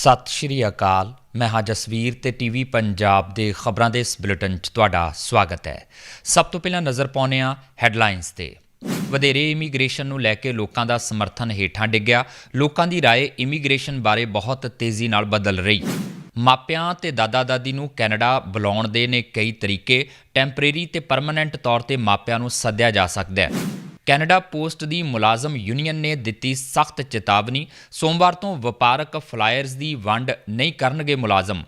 ਸਤਿ ਸ਼੍ਰੀ ਅਕਾਲ। ਮੈਂ ਹਾਂ ਜਸਵੀਰ ਤੇ ਟੀਵੀ ਪੰਜਾਬ ਦੇ ਖਬਰਾਂ ਦੇ ਇਸ ਬੁਲੇਟਿਨ 'ਚ ਤੁਹਾਡਾ ਸਵਾਗਤ ਹੈ। ਸਭ ਤੋਂ ਪਹਿਲਾਂ ਨਜ਼ਰ ਪਾਉਨੇ ਆ ਹੈਡਲਾਈਨਸ ਤੇ। ਵਧੇਰੇ ਇਮੀਗ੍ਰੇਸ਼ਨ ਨੂੰ ਲੈ ਕੇ ਲੋਕਾਂ ਦਾ ਸਮਰਥਨ ਹੇਠਾਂ ਡਿੱਗਿਆ। ਲੋਕਾਂ ਦੀ ਰਾਏ ਇਮੀਗ੍ਰੇਸ਼ਨ ਬਾਰੇ ਬਹੁਤ ਤੇਜ਼ੀ ਨਾਲ ਬਦਲ ਰਹੀ। ਮਾਪਿਆਂ ਤੇ ਦਾਦਾ-ਦਾਦੀ ਨੂੰ ਕੈਨੇਡਾ ਬੁਲਾਉਣ ਦੇ ਨੇ ਕਈ ਤਰੀਕੇ। ਟੈਂਪਰੇਰੀ ਤੇ ਪਰਮਨੈਂਟ ਤੌਰ ਤੇ ਮਾਪਿਆਂ ਨੂੰ ਸੱਦਿਆ ਜਾ ਸਕਦਾ ਹੈ। ਕੈਨੇਡਾ ਪੋਸਟ ਦੀ ਮੁਲਾਜ਼ਮ ਯੂਨੀਅਨ ਨੇ ਦਿੱਤੀ ਸਖਤ ਚੇਤਾਵਨੀ। ਸੋਮਵਾਰ ਤੋਂ ਵਪਾਰਕ ਫਲਾਇਰਸ ਦੀ ਵੰਡ ਨਹੀਂ ਕਰਨਗੇ ਮੁਲਾਜ਼ਮ।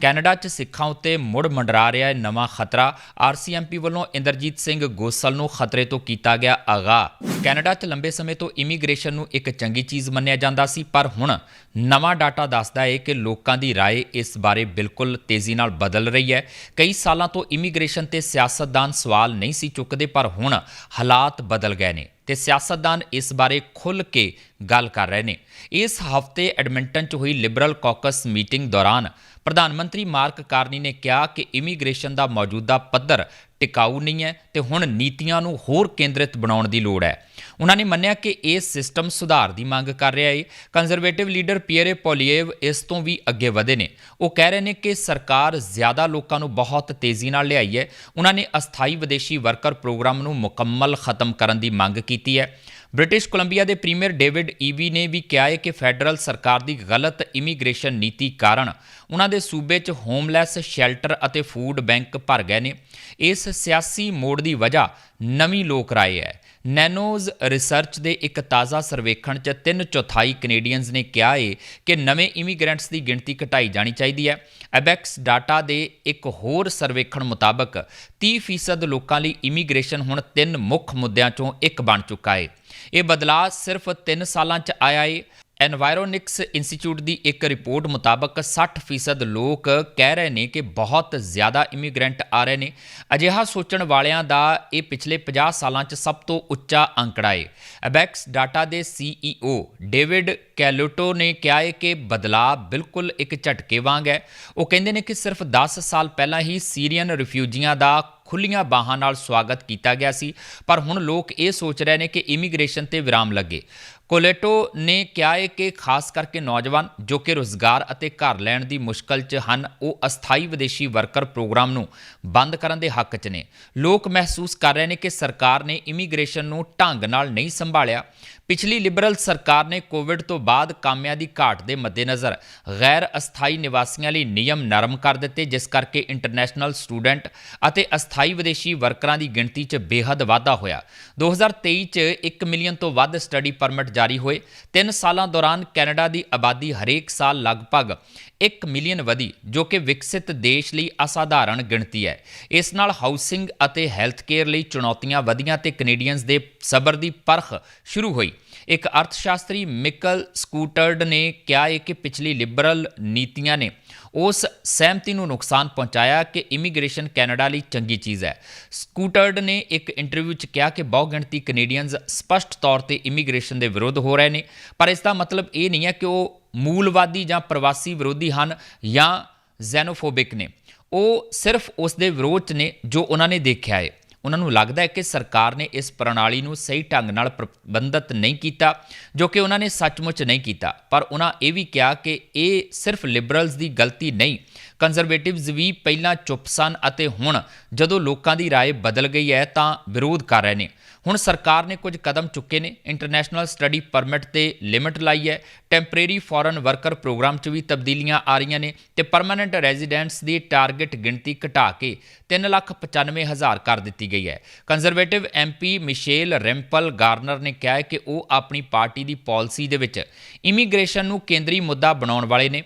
ਕੈਨੇਡਾ 'ਚ ਸਿੱਖਾਂ ਉੱਤੇ ਮੁੜ ਮੰਡਰਾ ਰਿਹਾ ਹੈ ਨਵਾਂ ਖਤਰਾ ਆਰਸੀਐਮਪੀ ਵੱਲੋਂ ਇੰਦਰਜੀਤ ਸਿੰਘ ਗੋਸਲ ਨੂੰ ਖਤਰੇ ਤੋਂ ਕੀਤਾ ਗਿਆ ਆਗਾ ਕੈਨੇਡਾ 'ਚ ਲੰਬੇ ਸਮੇਂ ਤੋਂ ਇਮੀਗ੍ਰੇਸ਼ਨ ਨੂੰ ਇੱਕ ਚੰਗੀ ਚੀਜ਼ ਮੰਨਿਆ ਜਾਂਦਾ ਸੀ ਪਰ ਹੁਣ ਨਵਾਂ ਡਾਟਾ ਦੱਸਦਾ ਹੈ ਕਿ ਲੋਕਾਂ ਦੀ رائے ਇਸ ਬਾਰੇ ਬਿਲਕੁਲ ਤੇਜ਼ੀ ਨਾਲ ਬਦਲ ਰਹੀ ਹੈ ਕਈ ਸਾਲਾਂ ਤੋਂ ਇਮੀਗ੍ਰੇਸ਼ਨ ਤੇ ਸਿਆਸਤਦਾਨ ਸਵਾਲ ਨਹੀਂ ਸੀ ਚੁੱਕਦੇ ਪਰ ਹੁਣ ਹਾਲਾਤ ਬਦਲ ਗਏ ਨੇ ਤੇ ਸਿਆਸਤਦਾਨ ਇਸ ਬਾਰੇ ਖੁੱਲ੍ਹ ਕੇ ਗੱਲ ਕਰ ਰਹੇ ਨੇ ਇਸ ਹਫ਼ਤੇ ਐਡਮਿੰਟਨ 'ਚ ਹੋਈ ਲਿਬਰਲ ਕਾਕਸ ਮੀਟਿੰਗ ਦੌਰਾਨ ਪ੍ਰਧਾਨ ਮੰਤਰੀ ਮਾਰਕ ਕਾਰਨੀ ਨੇ ਕਿਹਾ ਕਿ ਇਮੀਗ੍ਰੇਸ਼ਨ ਦਾ ਮੌਜੂਦਾ ਪੱਧਰ ਟਿਕਾਊ ਨਹੀਂ ਹੈ ਤੇ ਹੁਣ ਨੀਤੀਆਂ ਨੂੰ ਹੋਰ ਕੇਂਦਰਿਤ ਬਣਾਉਣ ਦੀ ਲੋੜ ਹੈ। ਉਹਨਾਂ ਨੇ ਮੰਨਿਆ ਕਿ ਇਹ ਸਿਸਟਮ ਸੁਧਾਰ ਦੀ ਮੰਗ ਕਰ ਰਿਹਾ ਹੈ ਕੰਜ਼ਰਵੇਟਿਵ ਲੀਡਰ ਪੀਅਰੇ ਪੋਲੀਏਵ ਇਸ ਤੋਂ ਵੀ ਅੱਗੇ ਵਧੇ ਨੇ। ਉਹ ਕਹਿ ਰਹੇ ਨੇ ਕਿ ਸਰਕਾਰ ਜ਼ਿਆਦਾ ਲੋਕਾਂ ਨੂੰ ਬਹੁਤ ਤੇਜ਼ੀ ਨਾਲ ਲਿਆਈ ਹੈ। ਉਹਨਾਂ ਨੇ ਅਸਥਾਈ ਵਿਦੇਸ਼ੀ ਵਰਕਰ ਪ੍ਰੋਗਰਾਮ ਨੂੰ ਮੁਕੰਮਲ ਖਤਮ ਕਰਨ ਦੀ ਮੰਗ ਕੀਤੀ ਹੈ। ਬ੍ਰਿਟਿਸ਼ ਕੋਲੰਬੀਆ ਦੇ ਪ੍ਰੀਮੀਅਰ ਡੇਵਿਡ ਈਵੀ ਨੇ ਵੀ ਕਿਹਾ ਹੈ ਕਿ ਫੈਡਰਲ ਸਰਕਾਰ ਦੀ ਗਲਤ ਇਮੀਗ੍ਰੇਸ਼ਨ ਨੀਤੀ ਕਾਰਨ ਉਹਨਾਂ ਦੇ ਸੂਬੇ 'ਚ ਹੋਮਲੈਸ ਸ਼ੈਲਟਰ ਅਤੇ ਫੂਡ ਬੈਂਕ ਭਰ ਗਏ ਨੇ। ਇਸ ਸਿਆਸੀ ਮੋੜ ਦੀ ਵਜ੍ਹਾ ਨਵੀਂ ਲੋਕ ਰਾਏ ਹੈ। ਨੈਨੋਜ਼ ਰਿਸਰਚ ਦੇ ਇੱਕ ਤਾਜ਼ਾ ਸਰਵੇਖਣ 'ਚ ਤਿੰਨ ਚੌਥਾਈ ਕੈਨੇਡੀਅਨਸ ਨੇ ਕਿਹਾ ਹੈ ਕਿ ਨਵੇਂ ਇਮੀਗ੍ਰੈਂਟਸ ਦੀ ਗਿਣਤੀ ਘਟਾਈ ਜਾਣੀ ਚਾਹੀਦੀ ਹੈ। ਐਬੈਕਸ ਡਾਟਾ ਦੇ ਇੱਕ ਹੋਰ ਸਰਵੇਖਣ ਮੁਤਾਬਕ 30% ਲੋਕਾਂ ਲਈ ਇਮੀਗ੍ਰੇਸ਼ਨ ਹੁਣ ਤਿੰਨ ਮੁੱਖ ਮੁੱਦਿਆਂ 'ਚੋਂ ਇੱਕ ਬਣ ਚੁੱਕਾ ਹੈ ਇਹ ਬਦਲਾਅ ਸਿਰਫ 3 ਸਾਲਾਂ 'ਚ ਆਇਆ ਏ। ਐਨਵਾਇਰੋਨਿਕਸ ਇੰਸਟੀਚਿਊਟ ਦੀ ਇੱਕ ਰਿਪੋਰਟ ਮੁਤਾਬਕ 60% ਲੋਕ ਕਹਿ ਰਹੇ ਨੇ ਕਿ ਬਹੁਤ ਜ਼ਿਆਦਾ ਇਮੀਗ੍ਰੈਂਟ ਆ ਰਹੇ ਨੇ। ਅਜਿਹਾ ਸੋਚਣ ਵਾਲਿਆਂ ਦਾ ਇਹ ਪਿਛਲੇ 50 ਸਾਲਾਂ 'ਚ ਸਭ ਤੋਂ ਉੱਚਾ ਅੰਕੜਾ ਹੈ ਅਬੈਕਸ ਡਾਟਾ ਦੇ ਸੀਈਓ ਡੇਵਿਡ ਕੈਲੋਟੋ ਨੇ ਕਿਹਾ ਹੈ ਕਿ ਬਦਲਾਅ ਬਿਲਕੁਲ ਇੱਕ ਝਟਕੇ ਵਾਂਗ ਹੈ। ਉਹ ਕਹਿੰਦੇ ਨੇ ਕਿ ਸਿਰਫ 10 ਸਾਲ ਪਹਿਲਾਂ ਹੀ ਸੀਰੀਅਨ ਰਿਫਿਊਜੀਆਂ ਦਾ ਖੁੱਲੀਆਂ ਬਾਹਾਂ ਨਾਲ ਸਵਾਗਤ ਕੀਤਾ ਗਿਆ ਸੀ, ਪਰ ਹੁਣ ਲੋਕ ਇਹ ਸੋਚ ਰਹੇ ਨੇ ਕਿ ਇਮੀਗ੍ਰੇਸ਼ਨ ਤੇ ਵਿਰਾਮ ਲੱਗੇ। ਕੋਲੇਟੋ ਨੇ ਕਿਹਾ ਹੈ ਕਿ ਖਾਸ ਕਰਕੇ ਨੌਜਵਾਨ ਜੋ ਕਿ ਰੋਜ਼ਗਾਰ ਅਤੇ ਘਰ ਲੈਣ ਦੀ ਮੁਸ਼ਕਲ 'ਚ ਹਨ, ਉਹ ਅਸਥਾਈ ਵਿਦੇਸ਼ੀ ਵਰਕਰ ਪ੍ਰੋਗਰਾਮ ਨੂੰ ਬੰਦ ਕਰਨ ਦੇ ਹੱਕ 'ਚ ਨੇ। ਲੋਕ ਮਹਿਸੂਸ ਕਰ ਰਹੇ ਨੇ ਕਿ ਸਰਕਾਰ ਨੇ ਇਮੀਗ੍ਰੇਸ਼ਨ ਨੂੰ ਢੰਗ ਨਾਲ ਨਹੀਂ ਸੰਭਾਲਿਆ। ਪਿਛਲੀ ਲਿਬਰਲ ਸਰਕਾਰ ਨੇ ਕੋਵਿਡ ਤੋਂ ਬਾਅਦ ਕਾਮਿਆਂ ਦੀ ਘਾਟ ਦੇ ਮੱਦੇਨਜ਼ਰ ਗੈਰ ਅਸਥਾਈ ਨਿਵਾਸੀਆਂ ਲਈ ਨਿਯਮ ਨਰਮ ਕਰ ਦਿੱਤੇ, ਜਿਸ ਕਰਕੇ ਇੰਟਰਨੈਸ਼ਨਲ ਸਟੂਡੈਂਟ ਅਤੇ ਅਸਥਾਈ ਵਿਦੇਸ਼ੀ ਵਰਕਰਾਂ ਦੀ ਗਿਣਤੀ 'ਚ ਬੇਹੱਦ ਵਾਧਾ ਹੋਇਆ। 2023 'ਚ 1 ਮਿਲੀਅਨ ਤੋਂ ਵੱਧ ਸਟੱਡੀ ਪਰਮਿਟ ਜਾਰੀ ਹੋਏ। 3 ਸਾਲਾਂ ਦੌਰਾਨ ਕੈਨੇਡਾ ਦੀ ਆਬਾਦੀ ਹਰੇਕ ਸਾਲ ਲਗਭਗ 1 ਮਿਲੀਅਨ ਵਧੀ, ਜੋ ਕਿ ਵਿਕਸਿਤ ਦੇਸ਼ ਲਈ ਅਸਾਧਾਰਣ ਗਿਣਤੀ ਹੈ। ਇਸ ਨਾਲ ਹਾਊਸਿੰਗ ਅਤੇ ਹੈਲਥ ਕੇਅਰ ਲਈ ਚੁਣੌਤੀਆਂ ਵਧੀਆਂ ਤੇ ਕੈਨੇਡੀਅਨਸ ਦੇ ਸਬਰ ਦੀ ਪਰਖ ਸ਼ੁਰੂ ਹੋਈ। ਇੱਕ ਅਰਥਸ਼ਾਸਤਰੀ ਮਿਕਲ ਸਕੂਟਰਡ ਨੇ ਕਿਹਾ ਹੈ ਕਿ ਪਿਛਲੀ ਲਿਬਰਲ ਨੀਤੀਆਂ ਨੇ ਉਸ ਸਹਿਮਤੀ ਨੂੰ ਨੁਕਸਾਨ ਪਹੁੰਚਾਇਆ ਕਿ ਇਮੀਗ੍ਰੇਸ਼ਨ ਕੈਨੇਡਾ ਲਈ ਚੰਗੀ ਚੀਜ਼ ਹੈ। ਸਕੂਟਰਡ ਨੇ ਇੱਕ ਇੰਟਰਵਿਊ 'ਚ ਕਿਹਾ ਕਿ ਬਹੁਗਿਣਤੀ ਕੈਨੇਡੀਅਨਸ ਸਪਸ਼ਟ ਤੌਰ ਤੇ ਇਮੀਗ੍ਰੇਸ਼ਨ ਦੇ ਵਿਰੁੱਧ ਹੋ ਰਹੇ ਨੇ, ਪਰ ਇਸ ਦਾ ਮਤਲਬ ਇਹ ਨਹੀਂ ਹੈ ਕਿ ਉਹ ਮੂਲਵਾਦੀ ਜਾਂ ਪ੍ਰਵਾਸੀ ਵਿਰੋਧੀ ਹਨ ਜਾਂ ਜ਼ੈਨੋਫੋਬਿਕ ਨੇ। ਉਹ ਸਿਰਫ ਉਸ ਦੇ ਵਿਰੋਧ 'ਚ ਨੇ ਜੋ ਉਹਨਾਂ ਨੇ ਦੇਖਿਆ ਹੈ ਉਹਨਾਂ ਨੂੰ ਲੱਗਦਾ ਹੈ ਕਿ ਸਰਕਾਰ ਨੇ ਇਸ ਪ੍ਰਣਾਲੀ ਨੂੰ ਸਹੀ ਢੰਗ ਨਾਲ ਪ੍ਰਬੰਧਿਤ ਨਹੀਂ ਕੀਤਾ, ਜੋ ਕਿ ਉਹਨਾਂ ਨੇ ਸੱਚਮੁੱਚ ਨਹੀਂ ਕੀਤਾ। ਪਰ ਉਹਨਾਂ ਇਹ ਵੀ ਕਿਹਾ ਕਿ ਇਹ ਸਿਰਫ ਲਿਬਰਲਸ ਦੀ ਗਲਤੀ ਨਹੀਂ ਕੰਜ਼ਰਵੇਟਿਵਸ ਵੀ ਪਹਿਲਾਂ ਚੁੱਪ ਸਨ ਅਤੇ ਹੁਣ ਜਦੋਂ ਲੋਕਾਂ ਦੀ ਰਾਏ ਬਦਲ ਗਈ ਹੈ ਤਾਂ ਵਿਰੋਧ ਕਰ ਰਹੇ ਨੇ। ਹੁਣ ਸਰਕਾਰ ਨੇ ਕੁਝ ਕਦਮ ਚੁੱਕੇ ਨੇ। ਇੰਟਰਨੈਸ਼ਨਲ ਸਟੱਡੀ ਪਰਮਿਟ ਤੇ ਲਿਮਿਟ ਲਾਈ ਹੈ। ਟੈਂਪਰੇਰੀ ਫੋਰਨ ਵਰਕਰ ਪ੍ਰੋਗਰਾਮ 'ਚ ਵੀ ਤਬਦੀਲੀਆਂ ਆ ਰਹੀਆਂ ਨੇ ਤੇ ਪਰਮਨੈਂਟ ਰੈਜ਼ੀਡੈਂਟਸ ਦੀ ਟਾਰਗੇਟ ਗਿਣਤੀ ਘਟਾ ਕੇ 395000 ਕਰ ਦਿੱਤੀ ਗਈ ਹੈ। Conservative MP Michelle Rempel Garner ਨੇ ਕਿਹਾ ਕਿ ਉਹ ਆਪਣੀ ਪਾਰਟੀ ਦੀ ਪਾਲਿਸੀ ਦੇ ਵਿੱਚ ਇਮੀਗ੍ਰੇਸ਼ਨ ਨੂੰ ਕੇਂਦਰੀ ਮੁੱਦਾ ਬਣਾਉਣ ਵਾਲੇ ਨੇ।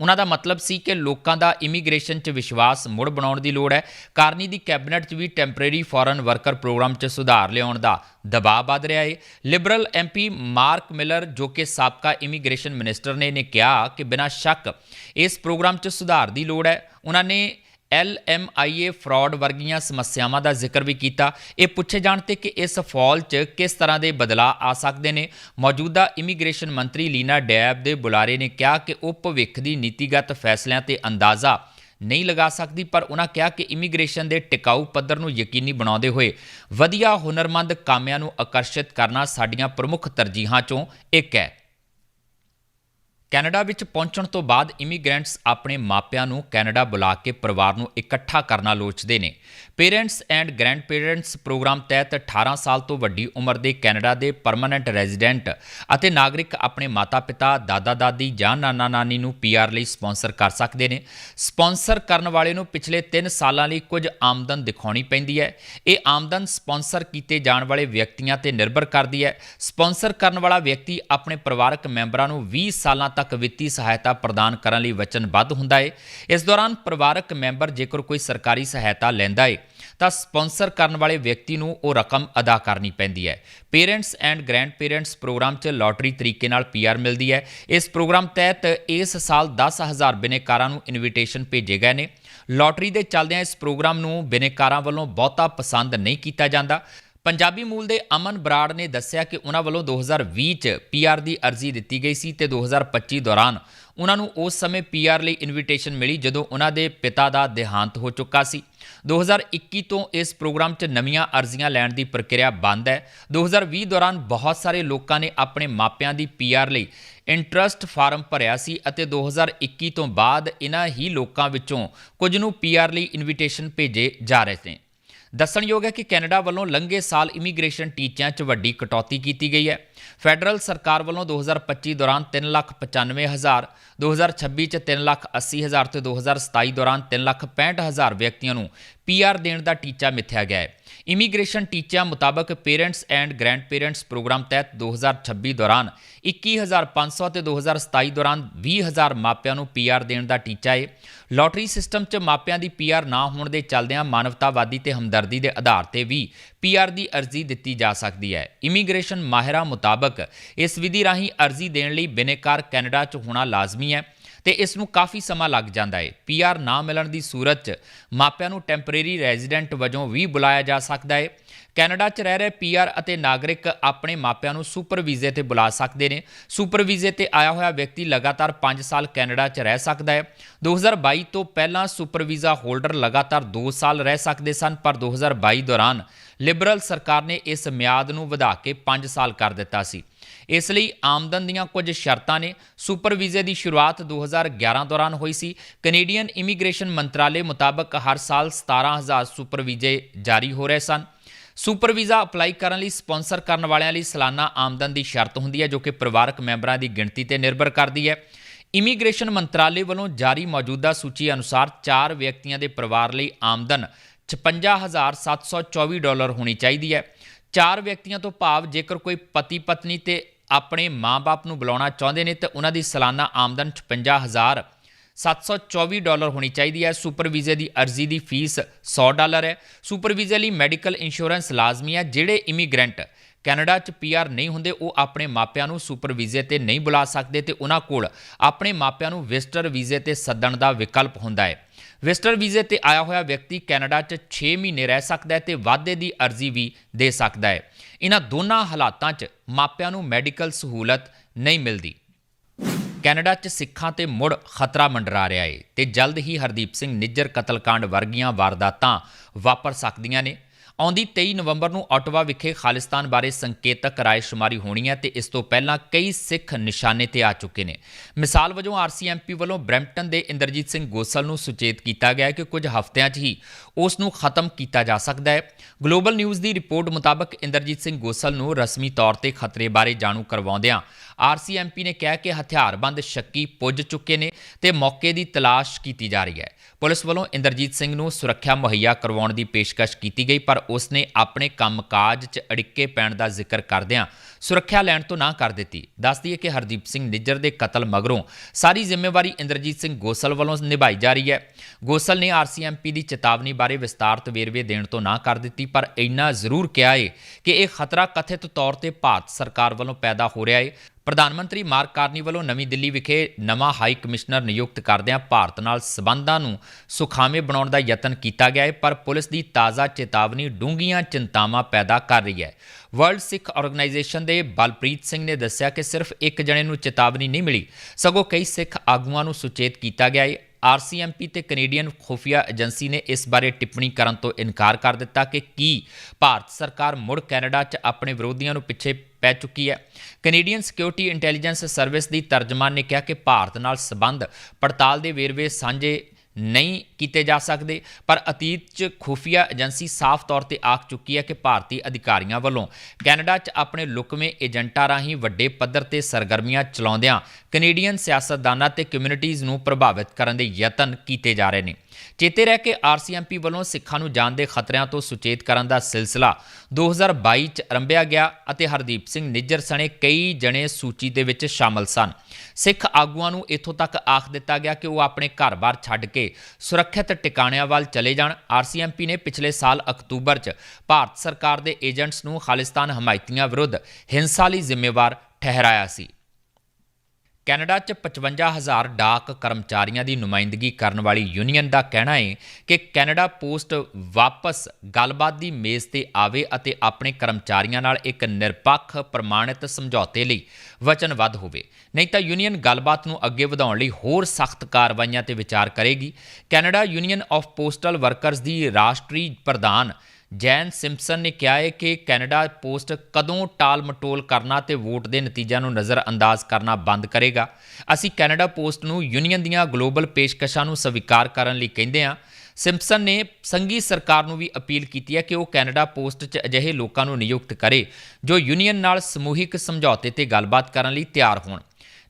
ਉਹਨਾਂ ਦਾ ਮਤਲਬ ਸੀ ਕਿ ਲੋਕਾਂ ਦਾ ਇਮੀਗ੍ਰੇਸ਼ਨ 'ਚ ਵਿਸ਼ਵਾਸ ਮੁੜ ਬਣਾਉਣ ਦੀ ਲੋੜ ਹੈ। ਕਾਰਨੀ ਦੀ ਕੈਬਨਿਟ 'ਚ ਵੀ ਟੈਂਪਰੇਰੀ ਫੋਰਨ ਵਰਕਰ ਪ੍ਰੋਗਰਾਮ 'ਚ ਸੁਧਾਰ ਲਿਆਉਣ ਦਾ ਦਬਾਅ ਵੱਧ ਰਿਹਾ ਹੈ ਲਿਬਰਲ ਐਮਪੀ ਮਾਰਕ ਮਿਲਰ, ਜੋ ਕਿ ਸਾਬਕਾ ਇਮੀਗ੍ਰੇਸ਼ਨ ਮਿਨਿਸਟਰ ਨੇ ਨੇ ਕਿਹਾ ਕਿ ਬਿਨਾਂ ਸ਼ੱਕ ਇਸ ਪ੍ਰੋਗਰਾਮ 'ਚ ਸੁਧਾਰ ਦੀ ਲੋੜ ਹੈ। ਉਹਨਾਂ ਨੇ ਐਲਐਮਆਈਏ ਫਰਾਡ ਵਰਗੀਆਂ ਸਮੱਸਿਆਵਾਂ ਦਾ ਜ਼ਿਕਰ ਵੀ ਕੀਤਾ। ਇਹ ਪੁੱਛੇ ਜਾਣ ਤੇ ਕਿ ਇਸ ਫਾਲ 'ਚ ਕਿਸ ਤਰ੍ਹਾਂ ਦੇ ਬਦਲਾਅ ਆ ਸਕਦੇ ਨੇ। ਮੌਜੂਦਾ ਇਮੀਗ੍ਰੇਸ਼ਨ ਮੰਤਰੀ ਲੀਨਾ ਡੈਬ ਦੇ ਬੁਲਾਰੇ ਨੇ ਕਿਹਾ ਕਿ ਉਹ ਭਵਿੱਖ ਦੀ ਨੀਤੀਗਤ ਫੈਸਲਿਆਂ ਤੇ ਅੰਦਾਜ਼ਾ ਨਹੀਂ ਲਗਾ ਸਕਦੀ, ਪਰ ਉਹਨਾਂ ਕਿਹਾ ਕਿ ਇਮੀਗ੍ਰੇਸ਼ਨ ਦੇ ਟਿਕਾਊ ਪੱਧਰ ਨੂੰ ਯਕੀਨੀ ਬਣਾਉਂਦੇ ਹੋਏ ਵਧੀਆ ਹੁਨਰਮੰਦ ਕਾਮਿਆਂ ਨੂੰ ਆਕਰਸ਼ਿਤ ਕਰਨਾ ਸਾਡੀਆਂ ਪ੍ਰਮੁੱਖ ਤਰਜੀਹਾਂ 'ਚੋਂ ਇੱਕ ਹੈ। ਕੈਨੇਡਾ ਵਿੱਚ ਪਹੁੰਚਣ ਤੋਂ ਬਾਅਦ ਇਮੀਗ੍ਰੈਂਟਸ ਆਪਣੇ ਮਾਪਿਆਂ ਨੂੰ ਕੈਨੇਡਾ ਬੁਲਾ ਕੇ ਪਰਿਵਾਰ ਨੂੰ ਇਕੱਠਾ ਕਰਨਾ ਲੋਚਦੇ ਨੇ। Parents and grandparents program ਤਹਿਤ 18 ਸਾਲ ਤੋਂ ਵੱਡੀ ਉਮਰ ਦੇ ਕੈਨੇਡਾ ਦੇ ਪਰਮਨੈਂਟ ਰੈਜ਼ੀਡੈਂਟ ਅਤੇ ਨਾਗਰਿਕ ਆਪਣੇ ਮਾਤਾ-ਪਿਤਾ, ਦਾਦਾ-ਦਾਦੀ ਜਾਂ ਨਾਨਾ-ਨਾਨੀ ਨੂੰ ਪੀਆਰ ਲਈ ਸਪਾਂਸਰ ਕਰ ਸਕਦੇ ਨੇ। ਸਪਾਂਸਰ ਕਰਨ ਵਾਲੇ ਨੂੰ ਪਿਛਲੇ 3 ਸਾਲਾਂ ਲਈ ਕੁਝ ਆਮਦਨ ਦਿਖਾਉਣੀ ਪੈਂਦੀ ਹੈ। ਇਹ ਆਮਦਨ ਸਪਾਂਸਰ ਕੀਤੇ ਜਾਣ ਵਾਲੇ ਵਿਅਕਤੀਆਂ ਤੇ ਨਿਰਭਰ ਕਰਦੀ ਹੈ। ਸਪਾਂਸਰ ਕਰਨ ਵਾਲਾ ਵਿਅਕਤੀ ਆਪਣੇ ਪਰਿਵਾਰਕ ਮੈਂਬਰਾਂ ਨੂੰ 20 ਸਾਲਾਂ ਤੱਕ ਵਿੱਤੀ ਸਹਾਇਤਾ ਪ੍ਰਦਾਨ ਕਰਨ ਲਈ ਵਚਨਬੱਧ ਹੁੰਦਾ ਹੈ ਇਸ ਦੌਰਾਨ ਪਰਿਵਾਰਕ ਮੈਂਬਰ ਜੇਕਰ ਕੋਈ ਸਰਕਾਰੀ ਸਹਾਇਤਾ ਲੈਂਦਾ ਹੈ ਤਾਂ ਸਪਾਂਸਰ ਕਰਨ ਵਾਲੇ ਵਿਅਕਤੀ ਨੂੰ ਉਹ ਰਕਮ ਅਦਾ ਕਰਨੀ ਪੈਂਦੀ ਹੈ। Parents and grandparents program 'ਚ ਲਾਟਰੀ ਤਰੀਕੇ ਨਾਲ ਪੀਆਰ ਮਿਲਦੀ ਹੈ। ਇਸ ਪ੍ਰੋਗਰਾਮ ਤਹਿਤ ਇਸ ਸਾਲ 10000 ਬਿਨੇਕਾਰਾਂ ਨੂੰ ਇਨਵੀਟੇਸ਼ਨ ਭੇਜੇ ਗਏ ਨੇ। ਲਾਟਰੀ ਦੇ ਚੱਲਦਿਆਂ ਇਸ ਪ੍ਰੋਗਰਾਮ ਨੂੰ ਬਿਨੇਕਾਰਾਂ ਵੱਲੋਂ ਬਹੁਤਾ ਪਸੰਦ ਨਹੀਂ ਕੀਤਾ ਜਾਂਦਾ। ਪੰਜਾਬੀ ਮੂਲ ਦੇ ਅਮਨ ਬਰਾੜ ਨੇ ਦੱਸਿਆ ਕਿ ਉਹਨਾਂ ਵੱਲੋਂ 2020 ਚ ਪੀਆਰ ਦੀ ਅਰਜ਼ੀ ਦਿੱਤੀ ਗਈ ਸੀ ਤੇ 2025 ਦੌਰਾਨ ਉਹਨਾਂ ਨੂੰ ਉਸ ਸਮੇਂ ਪੀਆਰ ਲਈ ਇਨਵੀਟੇਸ਼ਨ ਮਿਲੀ ਜਦੋਂ ਉਹਨਾਂ ਦੇ ਪਿਤਾ ਦਾ ਦੇਹਾਂਤ ਹੋ ਚੁੱਕਾ ਸੀ। 2021 ਤੋਂ ਇਸ ਪ੍ਰੋਗਰਾਮ 'ਚ ਨਵੀਆਂ ਅਰਜ਼ੀਆਂ ਲੈਣ ਦੀ ਪ੍ਰਕਿਰਿਆ ਬੰਦ ਹੈ। 2020 ਦੌਰਾਨ ਬਹੁਤ ਸਾਰੇ ਲੋਕਾਂ ਨੇ ਆਪਣੇ ਮਾਪਿਆਂ ਦੀ ਪੀਆਰ ਲਈ ਇੰਟਰਸਟ ਫਾਰਮ ਭਰਿਆ ਸੀ ਅਤੇ 2021 ਤੋਂ ਬਾਅਦ ਇਹਨਾਂ ਹੀ ਲੋਕਾਂ ਵਿੱਚੋਂ ਕੁਝ ਨੂੰ ਪੀਆਰ ਲਈ ਇਨਵੀਟੇਸ਼ਨ ਭੇਜੇ ਜਾ ਰਹੇ ਨੇ ਦੱਸਣਯੋਗ ਹੈ ਕਿ ਕੈਨੇਡਾ ਵੱਲੋਂ ਲੰਘੇ ਸਾਲ ਇਮੀਗ੍ਰੇਸ਼ਨ ਟੀਚਿਆਂ 'ਚ ਵੱਡੀ ਕਟੌਤੀ ਕੀਤੀ ਗਈ ਹੈ। ਫੈਡਰਲ ਸਰਕਾਰ ਵੱਲੋਂ 2025 ਦੌਰਾਨ 395000 2026 'ਚ 380000 ਤੇ 2027 ਦੌਰਾਨ 365000 ਵਿਅਕਤੀਆਂ ਨੂੰ ਪੀਆਰ ਦੇਣ ਦਾ ਟੀਚਾ ਮਿੱਥਿਆ ਗਿਆ ਹੈ। ਇਮੀਗ੍ਰੇਸ਼ਨ ਟੀਚਿਆਂ ਮੁਤਾਬਕ parents and grandparents program ਤਹਿਤ 2026 ਦੌਰਾਨ 21500 ਤੇ 2027 ਦੌਰਾਨ 20000 ਮਾਪਿਆਂ ਨੂੰ ਪੀਆਰ ਦੇਣ ਦਾ ਟੀਚਾ ਹੈ ਲਾਟਰੀ ਸਿਸਟਮ 'ਚ ਮਾਪਿਆਂ ਦੀ ਪੀਆਰ ਨਾ ਹੋਣ ਦੇ ਚੱਲਦਿਆਂ ਮਾਨਵਤਾਵਾਦੀ ਤੇ ਹਮਦਰਦੀ ਦੇ ਆਧਾਰ ਤੇ ਵੀ ਪੀਆਰ ਦੀ ਅਰਜ਼ੀ ਦਿੱਤੀ ਜਾ ਸਕਦੀ ਹੈ। ਇਮੀਗ੍ਰੇਸ਼ਨ ਮਾਹਿਰਾਂ ਮੁਤਾਬਕ ਇਸ ਵਿਧੀ ਰਾਹੀਂ ਅਰਜ਼ੀ ਦੇਣ ਲਈ ਬਿਨੇਕਾਰ ਕੈਨੇਡਾ 'ਚ ਹੋਣਾ ਲਾਜ਼ਮੀ ਹੈ। ਤੇ ਇਸ ਨੂੰ ਕਾਫੀ ਸਮਾਂ ਲੱਗ ਜਾਂਦਾ ਹੈ ਪੀਆਰ ਨਾ ਮਿਲਣ ਦੀ ਸੂਰਤ 'ਚ ਮਾਪਿਆਂ ਨੂੰ ਟੈਂਪਰੇਰੀ ਰੈਜ਼ੀਡੈਂਟ ਵਜੋਂ ਵੀ ਬੁਲਾਇਆ ਜਾ ਸਕਦਾ ਹੈ ਕੈਨੇਡਾ 'ਚ ਰਹਿ ਰਹੇ ਪੀਆਰ ਅਤੇ ਨਾਗਰਿਕ ਆਪਣੇ ਮਾਪਿਆਂ ਨੂੰ ਸੁਪਰ ਵੀਜ਼ੇ ਤੇ ਬੁਲਾ ਸਕਦੇ ਨੇ। ਸੁਪਰ ਵੀਜ਼ੇ ਤੇ ਆਇਆ ਹੋਇਆ ਵਿਅਕਤੀ ਲਗਾਤਾਰ 5 ਸਾਲ ਕੈਨੇਡਾ 'ਚ ਰਹਿ ਸਕਦਾ ਹੈ। 2022 ਤੋਂ ਪਹਿਲਾਂ ਸੁਪਰ ਵੀਜ਼ਾ ਹੋਲਡਰ ਲਗਾਤਾਰ 2 ਸਾਲ ਰਹਿ ਸਕਦੇ ਸਨ, ਪਰ 2022 ਦੌਰਾਨ ਲਿਬਰਲ ਸਰਕਾਰ ਨੇ ਇਸ ਮਿਆਦ ਨੂੰ ਵਧਾ ਕੇ 5 ਸਾਲ ਕਰ ਦਿੱਤਾ ਸੀ। ਇਸ ਲਈ ਆਮਦਨ ਦੀਆਂ ਕੁਝ ਸ਼ਰਤਾਂ ਨੇ। ਸੁਪਰ ਵੀਜ਼ੇ ਦੀ ਸ਼ੁਰੂਆਤ 2011 ਦੌਰਾਨ ਹੋਈ ਸੀ। ਕੈਨੇਡੀਅਨ ਇਮੀਗ੍ਰੇਸ਼ਨ ਮੰਤਰਾਲੇ ਮੁਤਾਬਕ ਹਰ ਸਾਲ 17000 ਸੁਪਰ ਵੀਜ਼ੇ ਜਾਰੀ ਹੋ ਰਹੇ ਸਨ। ਸੁਪਰ ਵੀਜ਼ਾ ਅਪਲਾਈ ਕਰਨ ਲਈ ਸਪਾਂਸਰ ਕਰਨ ਵਾਲਿਆਂ ਲਈ ਸਾਲਾਨਾ ਆਮਦਨ ਦੀ ਸ਼ਰਤ ਹੁੰਦੀ ਹੈ, ਜੋ ਕਿ ਪਰਿਵਾਰਕ ਮੈਂਬਰਾਂ ਦੀ ਗਿਣਤੀ ਤੇ ਨਿਰਭਰ ਕਰਦੀ ਹੈ। ਇਮੀਗ੍ਰੇਸ਼ਨ ਮੰਤਰਾਲੇ ਵੱਲੋਂ ਜਾਰੀ ਮੌਜੂਦਾ ਸੂਚੀ ਅਨੁਸਾਰ 4 ਵਿਅਕਤੀਆਂ ਦੇ ਪਰਿਵਾਰ ਲਈ ਆਮਦਨ 55724 ਡਾਲਰ ਹੋਣੀ ਚਾਹੀਦੀ ਹੈ। ਚਾਰ ਵਿਅਕਤੀਆਂ ਤੋਂ ਭਾਵ ਜੇਕਰ ਕੋਈ ਪਤੀ ਪਤਨੀ ਤੇ ਆਪਣੇ ਮਾਂ-ਬਾਪ ਨੂੰ ਬੁਲਾਉਣਾ ਚਾਹੁੰਦੇ ਨੇ, ਤਾਂ ਉਹਨਾਂ ਦੀ ਸਾਲਾਨਾ ਆਮਦਨ 55000 724 ਡਾਲਰ ਹੋਣੀ ਚਾਹੀਦੀ ਹੈ। ਸੁਪਰ ਵੀਜ਼ੇ ਦੀ ਅਰਜ਼ੀ ਦੀ ਫੀਸ 100 ਡਾਲਰ ਹੈ। ਸੁਪਰ ਵੀਜ਼ੇ ਲਈ ਮੈਡੀਕਲ ਇੰਸ਼ੋਰੈਂਸ ਲਾਜ਼ਮੀ ਹੈ। ਜਿਹੜੇ ਇਮੀਗ੍ਰੈਂਟ ਕੈਨੇਡਾ 'ਚ ਪੀਆਰ ਨਹੀਂ ਹੁੰਦੇ, ਉਹ ਆਪਣੇ ਮਾਪਿਆਂ ਨੂੰ ਸੁਪਰ ਵੀਜ਼ੇ ਤੇ ਨਹੀਂ ਬੁਲਾ ਸਕਦੇ ਤੇ ਉਹਨਾਂ ਕੋਲ ਆਪਣੇ ਮਾਪਿਆਂ ਨੂੰ ਵਿਜ਼ਟਰ ਵੀਜ਼ੇ ਤੇ ਸੱਦਣ ਦਾ ਵਿਕਲਪ ਹੁੰਦਾ ਹੈ। ਵਿਜ਼ਟਰ ਵੀਜ਼ੇ ਤੇ ਆਇਆ ਹੋਇਆ ਵਿਅਕਤੀ ਕੈਨੇਡਾ 'ਚ 6 ਮਹੀਨੇ ਰਹਿ ਸਕਦਾ ਹੈ ਤੇ ਵਾਧੇ ਦੀ ਅਰਜ਼ੀ ਵੀ ਦੇ ਸਕਦਾ ਹੈ। ਇਹਨਾਂ ਦੋਨਾਂ ਹਾਲਾਤਾਂ 'ਚ ਮਾਪਿਆਂ ਨੂੰ ਮੈਡੀਕਲ ਸਹੂਲਤ ਨਹੀਂ ਮਿਲਦੀ। ਕੈਨੇਡਾ 'ਚ ਸਿੱਖਾਂ ਤੇ ਮੁੜ ਖਤਰਾ ਮੰਡਰਾ ਰਿਹਾ ਏ ਤੇ ਜਲਦ ਹੀ ਹਰਦੀਪ ਸਿੰਘ ਨਿੱਜਰ ਕਤਲकांड ਵਰਗੀਆਂ ਵਾਰਦਾਤਾਂ ਵਾਪਰ ਸਕਦੀਆਂ ਨੇ। ਆਉਂਦੀ 23 ਨਵੰਬਰ ਨੂੰ ਆਟਵਾ ਵਿਖੇ ਖਾਲਿਸਤਾਨ ਬਾਰੇ ਸੰਕੇਤਕ ਰਾਇਸ਼ੁਮਾਰੀ ਹੋਣੀ ਹੈ ਤੇ ਇਸ ਤੋਂ ਪਹਿਲਾਂ ਕਈ ਸਿੱਖ ਨਿਸ਼ਾਨੇ ਤੇ ਆ ਚੁੱਕੇ ਨੇ। ਮਿਸਾਲ ਵਜੋਂ ਆਰਸੀਐਮਪੀ ਵੱਲੋਂ ਬ੍ਰੈਂਪਟਨ ਦੇ ਇੰਦਰਜੀਤ ਸਿੰਘ ਗੋਸਲ ਨੂੰ ਸੁਚੇਤ ਕੀਤਾ ਗਿਆ ਕਿ ਕੁਝ ਹਫ਼ਤਿਆਂ 'ਚ ਹੀ ਉਸ ਨੂੰ ਖਤਮ ਕੀਤਾ ਜਾ ਸਕਦਾ ਹੈ। ਗਲੋਬਲ ਨਿਊਜ਼ ਦੀ ਰਿਪੋਰਟ ਮੁਤਾਬਕ ਇੰਦਰਜੀਤ ਸਿੰਘ ਗੋਸਲ ਨੂੰ ਰਸਮੀ ਤੌਰ ਤੇ ਖਤਰੇ ਬਾਰੇ ਜਾਣੂ ਕਰਵਾਉਂਦਿਆਂ ਆਰਸੀਐਮਪੀ ਨੇ ਕਿਹਾ ਕਿ ਹਥਿਆਰਬੰਦ ਸ਼ੱਕੀ ਪੁੱਜ ਚੁੱਕੇ ਨੇ ਤੇ ਮੌਕੇ ਦੀ ਤਲਾਸ਼ ਕੀਤੀ ਜਾ ਰਹੀ ਹੈ। ਪੁਲਿਸ ਵੱਲੋਂ ਇੰਦਰਜੀਤ ਸਿੰਘ ਨੂੰ ਸੁਰੱਖਿਆ ਮੁਹੱਈਆ ਕਰਵਾਉਣ ਦੀ ਪੇਸ਼ਕਸ਼ ਕੀਤੀ ਗਈ, ਪਰ ਉਸ ਨੇ ਆਪਣੇ ਕੰਮਕਾਜ 'ਚ ਅੜਿੱਕੇ ਪੈਣ ਦਾ ਜ਼ਿਕਰ ਕਰਦਿਆਂ ਸੁਰੱਖਿਆ ਲੈਣ ਤੋਂ ਨਾ ਕਰ ਦਿੱਤੀ। ਦੱਸਦੀ ਹੈ ਕਿ ਹਰਦੀਪ ਸਿੰਘ ਨਿੱਜਰ ਦੇ ਕਤਲ ਮਗਰੋਂ ਸਾਰੀ ਜ਼ਿੰਮੇਵਾਰੀ ਇੰਦਰਜੀਤ ਸਿੰਘ ਗੋਸਲ ਵੱਲੋਂ ਨਿਭਾਈ ਜਾ ਰਹੀ ਹੈ। ਗੋਸਲ ਨੇ ਆਰਸੀਐਮਪੀ ਦੀ ਚੇਤਾਵਨੀ ਬਾਰੇ ਵਿਸਤਾਰਤ ਵੇਰਵੇ ਦੇਣ ਤੋਂ ਨਾ ਕਰ ਦਿੱਤੀ, ਪਰ ਇੰਨਾ ਜ਼ਰੂਰ ਕਿਹਾ ਹੈ ਕਿ ਇਹ ਖਤਰਾ ਕਥਿਤ ਤੌਰ ਤੇ ਭਾਰਤ ਸਰਕਾਰ ਵੱਲੋਂ ਪੈਦਾ ਹੋ ਰਿਹਾ ਹੈ ਪ੍ਰਧਾਨ ਮੰਤਰੀ ਮਾਰਕ ਕਾਰਨੀ ਵੱਲੋਂ ਨਵੀਂ ਦਿੱਲੀ ਵਿਖੇ ਨਵਾਂ ਹਾਈ ਕਮਿਸ਼ਨਰ ਨਿਯੁਕਤ ਕਰਦਿਆਂ ਭਾਰਤ ਨਾਲ ਸਬੰਧਾਂ ਨੂੰ ਸੁਖਾਵੇਂ ਬਣਾਉਣ ਦਾ ਯਤਨ ਕੀਤਾ ਗਿਆ ਹੈ ਪਰ ਪੁਲਿਸ ਦੀ ਤਾਜ਼ਾ ਚੇਤਾਵਨੀ ਡੂੰਘੀਆਂ ਚਿੰਤਾਵਾਂ ਪੈਦਾ ਕਰ ਰਹੀ ਹੈ। ਵਰਲਡ ਸਿੱਖ ਆਰਗੇਨਾਈਜੇਸ਼ਨ ਦੇ ਬਲਪ੍ਰੀਤ ਸਿੰਘ ਨੇ ਦੱਸਿਆ ਕਿ ਸਿਰਫ ਇੱਕ ਜਣੇ ਨੂੰ ਚੇਤਾਵਨੀ ਨਹੀਂ ਮਿਲੀ। ਸਗੋਂ ਕਈ ਸਿੱਖ ਆਗੂਆਂ ਨੂੰ ਸੁਚੇਤ ਕੀਤਾ ਗਿਆ ਹੈ ਆਰਸੀਐਮਪੀ ਤੇ ਕੈਨੇਡੀਅਨ ਖੁਫੀਆ ਏਜੰਸੀ ਨੇ ਇਸ ਬਾਰੇ ਟਿੱਪਣੀ ਕਰਨ ਤੋਂ ਇਨਕਾਰ ਕਰ ਦਿੱਤਾ ਕਿ ਕੀ ਭਾਰਤ ਸਰਕਾਰ ਮੁੜ ਕੈਨੇਡਾ 'ਚ ਆਪਣੇ ਵਿਰੋਧੀਆਂ ਨੂੰ ਪਿੱਛੇ ਪੈ ਚੁੱਕੀ ਹੈ। ਕੈਨੇਡੀਅਨ ਸਿਕਿਉਰਿਟੀ ਇੰਟੈਲੀਜੈਂਸ ਸਰਵਿਸ ਦੀ ਤਰਜਮਾਨ ਨੇ ਕਿਹਾ ਕਿ ਭਾਰਤ ਨਾਲ ਸਬੰਧ ਪੜਤਾਲ ਦੇ ਵੇਰਵੇ ਸਾਂਝੇ ਨਹੀਂ ਕੀਤੇ ਜਾ ਸਕਦੇ, ਪਰ ਅਤੀਤ 'ਚ ਖੁਫੀਆ ਏਜੰਸੀ ਸਾਫ਼ ਤੌਰ ਤੇ ਆਖ ਚੁੱਕੀ ਹੈ ਕਿ ਭਾਰਤੀ ਅਧਿਕਾਰੀਆਂ ਵੱਲੋਂ ਕੈਨੇਡਾ 'ਚ ਆਪਣੇ ਲੁਕਵੇਂ ਏਜੰਟਾਂ ਰਾਹੀਂ ਵੱਡੇ ਪੱਧਰ ਤੇ ਸਰਗਰਮੀਆਂ ਚਲਾਉਂਦਿਆਂ ਕੈਨੇਡੀਅਨ ਸਿਆਸਤਦਾਨਾਂ ਤੇ ਕਮਿਊਨਿਟੀਜ਼ ਨੂੰ ਪ੍ਰਭਾਵਿਤ ਕਰਨ ਦੇ ਯਤਨ ਕੀਤੇ ਜਾ ਰਹੇ ਨੇ। ਚੇਤੇ ਰਹਿ ਕਿ ਆਰਸੀਐਮਪੀ ਵੱਲੋਂ ਸਿੱਖਾਂ ਨੂੰ ਜਾਨ ਦੇ ਖਤਰਿਆਂ ਤੋਂ ਸੁਚੇਤ ਕਰਨ ਦਾ ਸਿਲਸਿਲਾ 2022 ਚ ਆਰੰਭਿਆ ਗਿਆ ਅਤੇ ਹਰਦੀਪ ਸਿੰਘ ਨਿੱਜਰ ਸਣੇ ਕਈ ਜਣੇ ਸੂਚੀ ਦੇ ਵਿੱਚ ਸ਼ਾਮਲ ਸਨ। ਸਿੱਖ ਆਗੂਆਂ ਨੂੰ ਇੱਥੋਂ ਤੱਕ ਆਖ ਦਿੱਤਾ ਗਿਆ ਕਿ ਉਹ ਆਪਣੇ ਘਰ-ਬਾਰ ਛੱਡ ਕੇ ਸੁਰੱਖਿਅਤ ਟਿਕਾਣਿਆਂ ਵੱਲ ਚਲੇ ਜਾਣ। ਆਰਸੀਐਮਪੀ ਨੇ ਪਿਛਲੇ ਸਾਲ ਅਕਤੂਬਰ 'ਚ ਭਾਰਤ ਸਰਕਾਰ ਦੇ ਏਜੰਟਸ ਨੂੰ ਖਾਲਿਸਤਾਨ ਹਮਾਇਤੀਆਂ ਵਿਰੁੱਧ ਹਿੰਸਾ ਲਈ ਜ਼ਿੰਮੇਵਾਰ ਠਹਿਰਾਇਆ ਸੀ। ਕੈਨੇਡਾ 'ਚ 55000 ਡਾਕ ਕਰਮਚਾਰੀਆਂ ਦੀ ਨੁਮਾਇੰਦਗੀ ਕਰਨ ਵਾਲੀ ਯੂਨੀਅਨ ਦਾ ਕਹਿਣਾ ਹੈ ਕਿ ਕੈਨੇਡਾ ਪੋਸਟ ਵਾਪਸ ਗੱਲਬਾਤ ਦੀ ਮੇਜ਼ ਤੇ ਆਵੇ ਅਤੇ ਆਪਣੇ ਕਰਮਚਾਰੀਆਂ ਨਾਲ ਇੱਕ ਨਿਰਪੱਖ, ਪ੍ਰਮਾਣਿਤ ਸਮਝੌਤੇ ਲਈ ਵਚਨਬੱਧ ਹੋਵੇ। ਨਹੀਂ ਤਾਂ ਯੂਨੀਅਨ ਗੱਲਬਾਤ ਨੂੰ ਅੱਗੇ ਵਧਾਉਣ ਲਈ ਹੋਰ ਸਖਤ ਕਾਰਵਾਈਆਂ ਤੇ ਵਿਚਾਰ ਕਰੇਗੀ। Canada union of postal workers ਦੀ ਰਾਸ਼ਟਰੀ ਪ੍ਰਧਾਨ ਜੈਨ ਸਿੰਪਸਨ ਨੇ ਕਿਹਾ ਹੈ ਕਿ ਕੈਨੇਡਾ ਪੋਸਟ ਕਦੋਂ ਟਾਲ ਮਟੋਲ ਕਰਨਾ ਤੇ ਵੋਟ ਦੇ ਨਤੀਜਿਆਂ ਨੂੰ ਨਜ਼ਰ ਅੰਦਾਜ਼ ਕਰਨਾ ਬੰਦ ਕਰੇਗਾ। ਅਸੀਂ ਕੈਨੇਡਾ ਪੋਸਟ ਨੂੰ ਯੂਨੀਅਨ ਦੀਆਂ ਗਲੋਬਲ ਪੇਸ਼ਕਸ਼ਾਂ ਨੂੰ ਸਵੀਕਾਰ ਕਰਨ ਲਈ ਕਹਿੰਦੇ ਹਾਂ। ਸਿੰਪਸਨ ਨੇ ਸੰਘੀ ਸਰਕਾਰ ਨੂੰ ਵੀ ਅਪੀਲ ਕੀਤੀ ਹੈ ਕਿ ਉਹ ਕੈਨੇਡਾ ਪੋਸਟ 'ਚ ਅਜਿਹੇ ਲੋਕਾਂ ਨੂੰ ਨਿਯੁਕਤ ਕਰੇ, ਜੋ ਯੂਨੀਅਨ ਨਾਲ ਸਮੂਹਿਕ ਸਮਝੌਤੇ ਤੇ ਗੱਲਬਾਤ ਕਰਨ ਲਈ ਤਿਆਰ ਹੋਣ।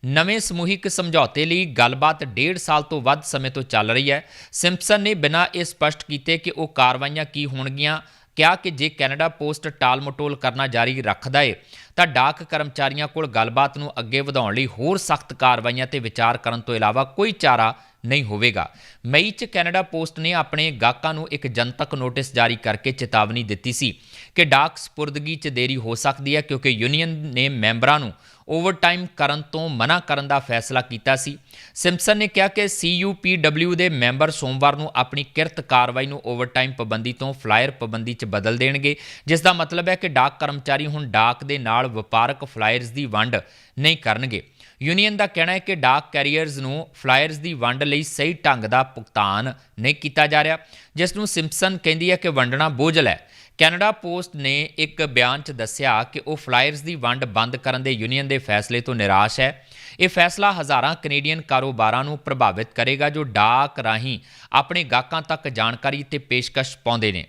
ਨਵੇਂ ਸਮੂਹਿਕ ਸਮਝੌਤੇ ਲਈ ਗੱਲਬਾਤ ਡੇਢ ਸਾਲ ਤੋਂ ਵੱਧ ਸਮੇਂ ਤੋਂ ਚੱਲ ਰਹੀ ਹੈ। ਸਿੰਪਸਨ ਨੇ ਬਿਨਾਂ ਇਹ ਸਪਸ਼ਟ ਕੀਤੇ ਕਿ ਉਹ ਕਾਰਵਾਈਆਂ ਕੀ ਹੋਣਗੀਆਂ, ਕਿਹਾ ਕਿ ਜੇ ਕੈਨੇਡਾ ਪੋਸਟ ਟਾਲ-ਮਟੋਲ ਕਰਨਾ ਜਾਰੀ ਰੱਖਦਾ ਏ, ਤਾਂ ਡਾਕ ਕਰਮਚਾਰੀਆਂ ਕੋਲ ਗੱਲਬਾਤ ਨੂੰ ਅੱਗੇ ਵਧਾਉਣ ਲਈ ਹੋਰ ਸਖਤ ਕਾਰਵਾਈਆਂ ਤੇ ਵਿਚਾਰ ਕਰਨ ਤੋਂ ਇਲਾਵਾ ਕੋਈ ਚਾਰਾ ਨਹੀਂ ਹੋਵੇਗਾ। ਮਈ 'ਚ ਕੈਨੇਡਾ ਪੋਸਟ ਨੇ ਆਪਣੇ ਗਾਹਕਾਂ ਨੂੰ ਇੱਕ ਜਨਤਕ ਨੋਟਿਸ ਜਾਰੀ ਕਰਕੇ ਚੇਤਾਵਨੀ ਦਿੱਤੀ ਸੀ ਕਿ ਡਾਕ ਸਪੁਰਦਗੀ 'ਚ ਦੇਰੀ ਹੋ ਸਕਦੀ ਹੈ ਕਿਉਂਕਿ ਯੂਨੀਅਨ ਨੇ ਮੈਂਬਰਾਂ ਨੂੰ ਓਵਰਟਾਈਮ ਕਰਨ ਤੋਂ ਮਨਾ ਕਰਨ ਦਾ ਫੈਸਲਾ ਕੀਤਾ ਸੀ। ਸਿੰਪਸਨ ਨੇ ਕਿਹਾ ਕਿ CUPW ਦੇ ਮੈਂਬਰ ਸੋਮਵਾਰ ਨੂੰ ਆਪਣੀ ਕਿਰਤ ਕਾਰਵਾਈ ਨੂੰ ਓਵਰਟਾਈਮ ਪਾਬੰਦੀ ਤੋਂ ਫਲਾਇਰ ਪਾਬੰਦੀ 'ਚ ਬਦਲ ਦੇਣਗੇ, ਜਿਸ ਦਾ ਮਤਲਬ ਹੈ ਕਿ ਡਾਕ ਕਰਮਚਾਰੀ ਹੁਣ ਡਾਕ ਦੇ ਨਾਲ ਵਪਾਰਕ ਫਲਾਇਰਸ ਦੀ ਵੰਡ ਨਹੀਂ ਕਰਨਗੇ। ਯੂਨੀਅਨ ਦਾ ਕਹਿਣਾ ਹੈ ਕਿ ਡਾਕ ਕੈਰੀਅਰਸ ਨੂੰ ਫਲਾਇਰਸ ਦੀ ਵੰਡ ਲਈ ਸਹੀ ਢੰਗ ਦਾ ਭੁਗਤਾਨ ਨਹੀਂ ਕੀਤਾ ਜਾ ਰਿਹਾ, ਜਿਸ ਨੂੰ ਸਿੰਪਸਨ ਕਹਿੰਦੀ ਹੈ ਕਿ ਵੰਡਣਾ ਬੋਝਲ ਹੈ। ਕੈਨੇਡਾ ਪੋਸਟ ਨੇ ਇੱਕ ਬਿਆਨ 'ਚ ਦੱਸਿਆ ਕਿ ਉਹ ਫਲਾਇਰਸ ਦੀ ਵੰਡ ਬੰਦ ਕਰਨ ਦੇ ਯੂਨੀਅਨ ਦੇ ਫੈਸਲੇ ਤੋਂ ਨਿਰਾਸ਼ ਹੈ। ਇਹ ਫੈਸਲਾ ਹਜ਼ਾਰਾਂ ਕੈਨੇਡੀਅਨ ਕਾਰੋਬਾਰਾਂ ਨੂੰ ਪ੍ਰਭਾਵਿਤ ਕਰੇਗਾ, ਜੋ ਡਾਕ ਰਾਹੀਂ ਆਪਣੇ ਗਾਹਕਾਂ ਤੱਕ ਜਾਣਕਾਰੀ ਤੇ ਪੇਸ਼ਕਸ਼ ਪਾਉਂਦੇ ਨੇ।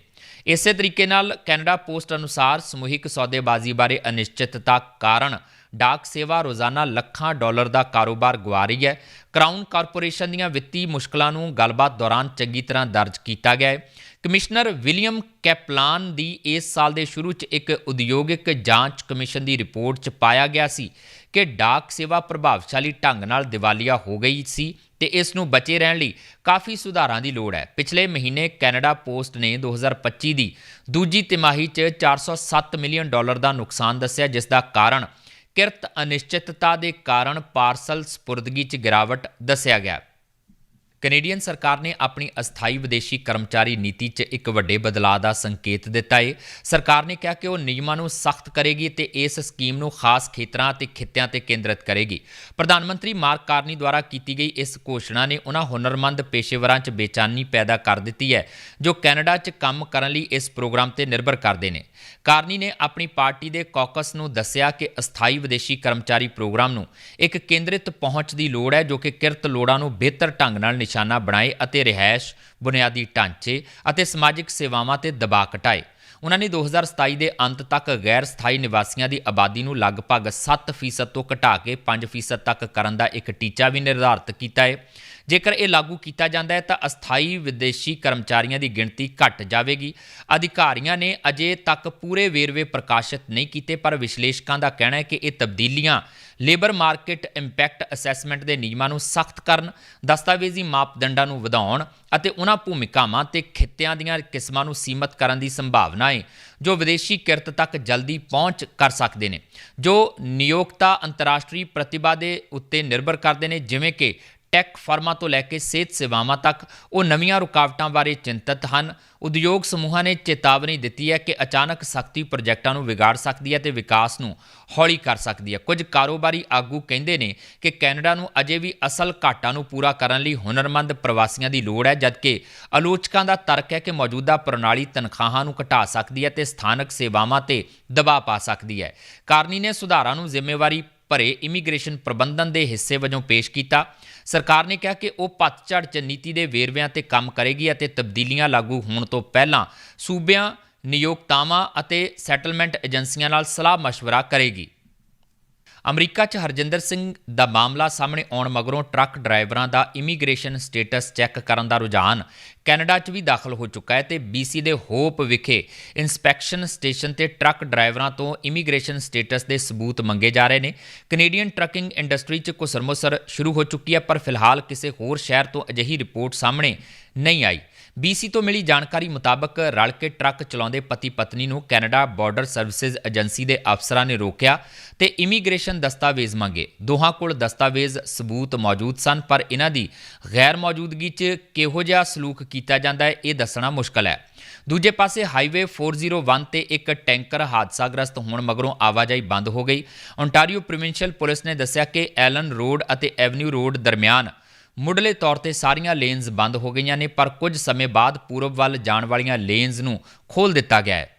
ਇਸੇ ਤਰੀਕੇ ਨਾਲ ਕੈਨੇਡਾ ਪੋਸਟ ਅਨੁਸਾਰ ਸਮੂਹਿਕ ਸੌਦੇਬਾਜ਼ੀ ਬਾਰੇ ਅਨਿਸ਼ਚਿਤਤਾ ਕਾਰਨ ਡਾਕ ਸੇਵਾ ਰੋਜ਼ਾਨਾ ਲੱਖਾਂ ਡਾਲਰ ਦਾ ਕਾਰੋਬਾਰ ਗਵਾ ਰਹੀ ਹੈ। ਕਰਾਊਨ ਕਾਰਪੋਰੇਸ਼ਨ ਦੀਆਂ ਵਿੱਤੀ ਮੁਸ਼ਕਲਾਂ ਨੂੰ ਗੱਲਬਾਤ ਦੌਰਾਨ ਚੰਗੀ ਤਰ੍ਹਾਂ ਦਰਜ ਕੀਤਾ ਗਿਆ ਹੈ। ਕਮਿਸ਼ਨਰ ਵਿਲੀਅਮ ਕੈਪਲਾਨ ਦੀ ਇਸ ਸਾਲ ਦੇ ਸ਼ੁਰੂ 'ਚ ਇੱਕ ਉਦਯੋਗਿਕ ਜਾਂਚ ਕਮਿਸ਼ਨ ਦੀ ਰਿਪੋਰਟ 'ਚ ਪਾਇਆ ਗਿਆ ਸੀ ਕਿ ਡਾਕ ਸੇਵਾ ਪ੍ਰਭਾਵਸ਼ਾਲੀ ਢੰਗ ਨਾਲ ਦਿਵਾਲੀਆ ਹੋ ਗਈ ਸੀ ਤੇ ਇਸ ਨੂੰ ਬਚੇ ਰਹਿਣ ਲਈ ਕਾਫੀ ਸੁਧਾਰਾਂ ਦੀ ਲੋੜ ਹੈ। ਪਿਛਲੇ ਮਹੀਨੇ ਕੈਨੇਡਾ ਪੋਸਟ ਨੇ 2025 ਦੀ ਦੂਜੀ ਤਿਮਾਹੀ 'ਚ 407 ਮਿਲੀਅਨ ਡਾਲਰ ਦਾ ਨੁਕਸਾਨ ਦੱਸਿਆ, ਜਿਸ ਦਾ ਕਾਰਨ ਕਿਰਤ ਅਨਿਸ਼ਚਿਤਤਾ ਦੇ ਕਾਰਨ ਪਾਰਸਲ ਸਪੁਰਦਗੀ 'ਚ ਗਿਰਾਵਟ ਦੱਸਿਆ ਗਿਆ। ਕੈਨੇਡੀਅਨ ਸਰਕਾਰ ਨੇ ਆਪਣੀ ਅਸਥਾਈ ਵਿਦੇਸ਼ੀ ਕਰਮਚਾਰੀ ਨੀਤੀ 'ਚ ਇੱਕ ਵੱਡੇ ਬਦਲਾਅ ਦਾ ਸੰਕੇਤ ਦਿੱਤਾ ਹੈ ਸਰਕਾਰ ਨੇ ਕਿਹਾ ਕਿ ਉਹ ਨਿਯਮਾਂ ਨੂੰ ਸਖਤ ਕਰੇਗੀ ਤੇ ਇਸ ਸਕੀਮ ਨੂੰ ਖਾਸ ਖੇਤਰਾਂ ਤੇ ਖਿੱਤਿਆਂ ਤੇ ਕੇਂਦਰਿਤ ਕਰੇਗੀ। ਪ੍ਰਧਾਨ ਮੰਤਰੀ ਮਾਰਕ ਕਾਰਨੀ ਦੁਆਰਾ ਕੀਤੀ ਗਈ ਇਸ ਘੋਸ਼ਣਾ ਨੇ ਉਹਨਾਂ ਹੁਨਰਮੰਦ ਪੇਸ਼ੇਵਰਾਂ 'ਚ ਬੇਚੈਨੀ ਪੈਦਾ ਕਰ ਦਿੱਤੀ ਹੈ, ਜੋ ਕੈਨੇਡਾ 'ਚ ਕੰਮ ਕਰਨ ਲਈ ਇਸ ਪ੍ਰੋਗਰਾਮ ਤੇ ਨਿਰਭਰ ਕਰਦੇ ਨੇ। ਕਾਰਨੀ ਨੇ ਆਪਣੀ ਪਾਰਟੀ ਦੇ ਕਾਕਸ ਨੂੰ ਦੱਸਿਆ ਕਿ ਅਸਥਾਈ ਵਿਦੇਸ਼ੀ ਕਰਮਚਾਰੀ ਪ੍ਰੋਗਰਾਮ ਨੂੰ ਇੱਕ ਕੇਂਦਰਿਤ ਪਹੁੰਚ ਦੀ ਲੋੜ ਹੈ, ਜੋ ਕਿ ਕਿਰਤ ਲੋੜਾਂ ਨੂੰ ਬਿਹਤਰ ਢੰਗ ਨਾਲ ਨਿਸ਼ਾਨਾ ਬਣਾਏ ਅਤੇ ਰਿਹਾਇਸ਼, ਬੁਨਿਆਦੀ ਢਾਂਚੇ ਅਤੇ ਸਮਾਜਿਕ ਸੇਵਾਵਾਂ ਤੇ ਦਬਾਅ ਘਟਾਏ। ਉਹਨਾਂ ਨੇ 2027 ਦੇ ਅੰਤ ਤੱਕ ਗੈਰ ਸਥਾਈ ਨਿਵਾਸੀਆਂ ਦੀ ਆਬਾਦੀ ਨੂੰ ਲਗਭਗ 7% ਤੋਂ ਘਟਾ ਕੇ 5% ਤੱਕ ਕਰਨ ਦਾ ਇੱਕ ਟੀਚਾ ਵੀ ਨਿਰਧਾਰਤ ਕੀਤਾ ਹੈ। ਜੇਕਰ ਇਹ ਲਾਗੂ ਕੀਤਾ ਜਾਂਦਾ ਹੈ ਤਾਂ ਅਸਥਾਈ ਵਿਦੇਸ਼ੀ ਕਰਮਚਾਰੀਆਂ ਦੀ ਗਿਣਤੀ ਘਟ ਜਾਵੇਗੀ। ਅਧਿਕਾਰੀਆਂ ਨੇ ਅਜੇ ਤੱਕ ਪੂਰੇ ਵੇਰਵੇ ਪ੍ਰਕਾਸ਼ਿਤ ਨਹੀਂ ਕੀਤੇ, ਪਰ ਵਿਸ਼ਲੇਸ਼ਕਾਂ ਦਾ ਕਹਿਣਾ ਹੈ ਕਿ ਇਹ ਤਬਦੀਲੀਆਂ ਲੇਬਰ ਮਾਰਕੀਟ ਇੰਪੈਕਟ ਅਸੈਸਮੈਂਟ ਦੇ ਨਿਯਮਾਂ ਨੂੰ ਸਖਤ ਕਰਨ, ਦਸਤਾਵੇਜ਼ੀ ਮਾਪਦੰਡਾਂ ਨੂੰ ਵਧਾਉਣ ਅਤੇ ਉਹਨਾਂ ਭੂਮਿਕਾਵਾਂ ਤੇ ਖਿੱਤਿਆਂ ਦੀਆਂ ਕਿਸਮਾਂ ਨੂੰ ਸੀਮਤ ਕਰਨ ਦੀ ਸੰਭਾਵਨਾ ਹੈ, ਜੋ ਵਿਦੇਸ਼ੀ ਕਿਰਤ ਤੱਕ ਜਲਦੀ ਪਹੁੰਚ ਕਰ ਸਕਦੇ ਨੇ। ਜੋ ਨਿਯੋਕਤਾ ਅੰਤਰਰਾਸ਼ਟਰੀ ਪ੍ਰਤਿਭਾ ਦੇ ਉੱਤੇ ਨਿਰਭਰ ਕਰਦੇ ਨੇ, ਜਿਵੇਂ ਕਿ ਟੈਕ ਫਰਮਾਂ ਤੋਂ ਲੈ ਕੇ ਸਿਹਤ ਸੇਵਾਵਾਂ ਤੱਕ, ਉਹ ਨਵੀਆਂ ਰੁਕਾਵਟਾਂ ਬਾਰੇ ਚਿੰਤਤ ਹਨ। ਉਦਯੋਗ ਸਮੂਹਾਂ ਨੇ ਚੇਤਾਵਨੀ ਦਿੱਤੀ ਹੈ ਕਿ ਅਚਾਨਕ ਸਖਤੀ ਪ੍ਰੋਜੈਕਟਾਂ ਨੂੰ ਵਿਗਾੜ ਸਕਦੀ ਹੈ ਤੇ ਵਿਕਾਸ ਨੂੰ ਹੌਲੀ ਕਰ ਸਕਦੀ ਹੈ। ਕੁਝ ਕਾਰੋਬਾਰੀ ਆਗੂ ਕਹਿੰਦੇ ਨੇ ਕਿ ਕੈਨੇਡਾ ਨੂੰ ਅਜੇ ਵੀ ਅਸਲ ਘਾਟਾਂ ਨੂੰ ਪੂਰਾ ਕਰਨ ਲਈ ਹੁਨਰਮੰਦ ਪ੍ਰਵਾਸੀਆਂ ਦੀ ਲੋੜ ਹੈ, ਜਦਕਿ ਆਲੋਚਕਾਂ ਦਾ ਤਰਕ ਹੈ ਕਿ ਮੌਜੂਦਾ ਪ੍ਰਣਾਲੀ ਤਨਖਾਹਾਂ ਨੂੰ ਘਟਾ ਸਕਦੀ ਹੈ ਤੇ ਸਥਾਨਕ ਸੇਵਾਵਾਂ ਤੇ ਦਬਾਅ ਪਾ ਸਕਦੀ ਹੈ। ਕਾਰਨੀ ਨੇ ਸੁਧਾਰਾਂ ਨੂੰ ਜ਼ਿੰਮੇਵਾਰੀ ਭਰੇ ਇਮੀਗ੍ਰੇਸ਼ਨ ਪ੍ਰਬੰਧਨ ਦੇ ਹਿੱਸੇ ਵਜੋਂ ਪੇਸ਼ ਕੀਤਾ। ਸਰਕਾਰ ਨੇ ਕਿਹਾ ਕਿ ਉਹ ਪਤਝੜ ਚ ਨੀਤੀ ਦੇ ਵੇਰਵਿਆਂ ਤੇ ਕੰਮ ਕਰੇਗੀ ਅਤੇ ਤਬਦੀਲੀਆਂ ਲਾਗੂ ਹੋਣ ਤੋਂ ਪਹਿਲਾਂ ਸੂਬਿਆਂ ਨਿਯੋਗਤਾਵਾਂ ਅਤੇ ਸੈਟਲਮੈਂਟ ਏਜੰਸੀਆਂ ਨਾਲ ਸਲਾਹ ਮਸ਼ਵਰਾ ਕਰੇਗੀ। ਅਮਰੀਕਾ 'ਚ ਹਰਜਿੰਦਰ ਸਿੰਘ ਦਾ ਮਾਮਲਾ ਸਾਹਮਣੇ ਆਉਣ ਮਗਰੋਂ ਟਰੱਕ ਡਰਾਈਵਰਾਂ ਦਾ ਇਮੀਗ੍ਰੇਸ਼ਨ ਸਟੇਟਸ ਚੈੱਕ ਕਰਨ ਦਾ ਰੁਝਾਨ ਕੈਨੇਡਾ 'ਚ ਵੀ ਦਾਖਲ ਹੋ ਚੁੱਕਾ ਹੈ ਤੇ BC ਦੇ ਹੋਪ ਵਿਖੇ ਇਨਸਪੈਕਸ਼ਨ ਸਟੇਸ਼ਨ ਤੇ ਟਰੱਕ ਡਰਾਈਵਰਾਂ ਤੋਂ ਇਮੀਗ੍ਰੇਸ਼ਨ ਸਟੇਟਸ ਦੇ ਸਬੂਤ ਮੰਗੇ ਜਾ ਰਹੇ ਨੇ। ਕੈਨੇਡੀਅਨ ਟਰੱਕਿੰਗ ਇੰਡਸਟਰੀ 'ਚ ਕੁਸਰਮੁਸਰ ਸ਼ੁਰੂ ਹੋ ਚੁੱਕੀ ਹੈ, ਪਰ ਫਿਲਹਾਲ ਕਿਸੇ ਹੋਰ ਸ਼ਹਿਰ ਤੋਂ ਅਜਿਹੀ ਰਿਪੋਰਟ ਸਾਹਮਣੇ ਨਹੀਂ ਆਈ। BC ਤੋਂ ਮਿਲੀ ਜਾਣਕਾਰੀ ਮੁਤਾਬਕ ਰਲ ਕੇ ਟਰੱਕ ਚਲਾਉਂਦੇ ਪਤੀ ਪਤਨੀ ਨੂੰ ਕੈਨੇਡਾ ਬਾਰਡਰ ਸਰਵਿਸਿਜ਼ ਏਜੰਸੀ ਦੇ ਅਫਸਰਾਂ ਨੇ ਰੋਕਿਆ ਤੇ ਇਮੀਗ੍ਰੇਸ਼ਨ ਦਸਤਾਵੇਜ਼ ਮੰਗੇ। ਦੋਹਾਂ ਕੋਲ ਦਸਤਾਵੇਜ਼ ਸਬੂਤ ਮੌਜੂਦ ਸਨ, ਪਰ ਇਹਨਾਂ ਦੀ ਗੈਰ ਮੌਜੂਦਗੀ 'ਚ ਕਿਹੋ ਜਿਹਾ ਸਲੂਕ ਕੀਤਾ ਜਾਂਦਾ ਹੈ, ਇਹ ਦੱਸਣਾ ਮੁਸ਼ਕਲ ਹੈ। ਦੂਜੇ ਪਾਸੇ ਹਾਈਵੇ 401 ਤੇ ਇੱਕ ਟੈਂਕਰ ਹਾਦਸਾਗ੍ਰਸਤ ਹੋਣ ਮਗਰੋਂ ਆਵਾਜਾਈ ਬੰਦ ਹੋ ਗਈ। ਓਨਟਾਰੀਓ ਪ੍ਰੋਵਿੰਸ਼ੀਅਲ ਪੁਲਿਸ ਨੇ ਦੱਸਿਆ ਕਿ ਐਲਨ ਰੋਡ ਅਤੇ ਐਵਨਿਊ ਰੋਡ ਦਰਮਿਆਨ ਮੁੱਢਲੇ ਤੌਰ ਤੇ ਸਾਰੀਆਂ ਲੇਨਜ਼ ਬੰਦ ਹੋ ਗਈਆਂ ਨੇ, ਪਰ ਕੁਝ ਸਮੇਂ ਬਾਅਦ ਪੂਰਬ ਵੱਲ ਜਾਣ ਵਾਲੀਆਂ ਲੇਨਜ਼ ਨੂੰ ਖੋਲ੍ਹ ਦਿੱਤਾ ਗਿਆ ਹੈ।